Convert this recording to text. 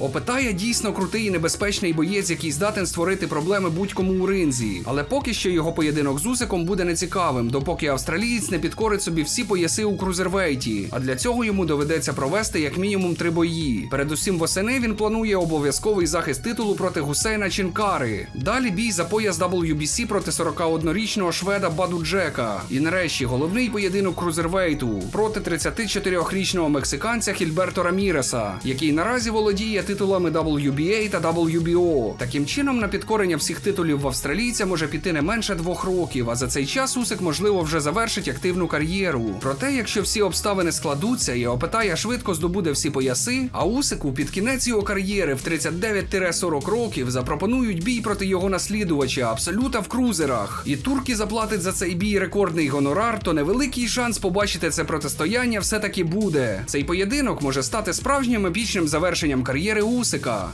Опитає дійсно крутий і небезпечний боєць, який здатен створити проблеми будь-кому у ринзі. Але поки що його поєдинок з Усиком буде нецікавим, допоки австралієць не підкорить собі всі пояси у крузервейті. А для цього йому доведеться провести як мінімум три бої. Передусім восени він планує обов'язковий захист титулу проти Гусейна Чінкари. Далі бій за пояс WBC проти 41-річного шведа Баду Джека. І нарешті головний поєдинок крузервейту проти 34-річного мексиканця Хільберто Раміреса, який наразі володіє титулами WBA та WBO. Таким чином, на підкорення всіх титулів в австралійця може піти не менше двох років, а за цей час Усик, можливо, вже завершить активну кар'єру. Проте, якщо всі обставини складуться і Опитая швидко здобуде всі пояси, а Усику під кінець його кар'єри в 39-40 років запропонують бій проти його наслідувача Абсолюта в крузерах. І турки заплатить за цей бій рекордний гонорар, то невеликий шанс побачити це протистояння все-таки буде. Цей поєдинок може стати справжнім епічним завершенням кар'єри Усика.